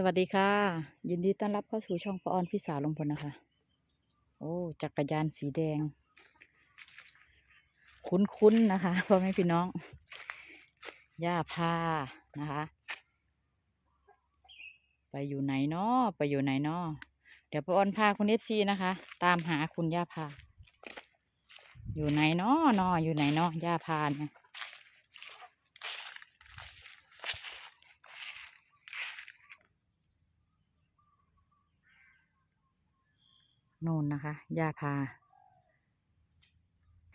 สวัสดีค่ะ ยินดีต้อนรับเข้าสู่ช่องปออนพี่สาวลงพลนะคะ โอ้จักรยานสีแดง คุ้นๆนะคะพ่อแม่พี่น้องย่าพานะคะ ไปอยู่ไหนเนาะไปอยู่ไหนเนาะเดี๋ยวปออนพาคุณเอฟซีนะคะ ตามหาคุณย่าพา อยู่ไหนเนาะเนาะอยู่ไหนเนาะย่าพาเนี่ย โน่นนะคะหญ้าพา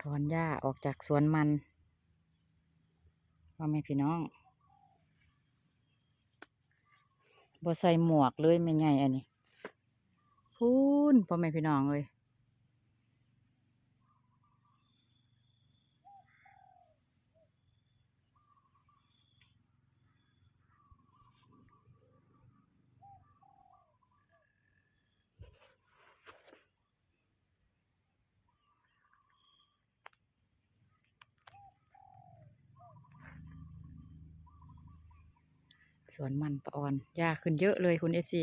ถอนหญ้าออกจากสวนมันว่าไม่พี่น้องบ่ใส่หมวกเลยไม่ไงอันนี้พูนพ่อแม่พี่น้องเลย สวนมันปะออนหญ้าขึ้นเยอะเลยคุณเอฟซี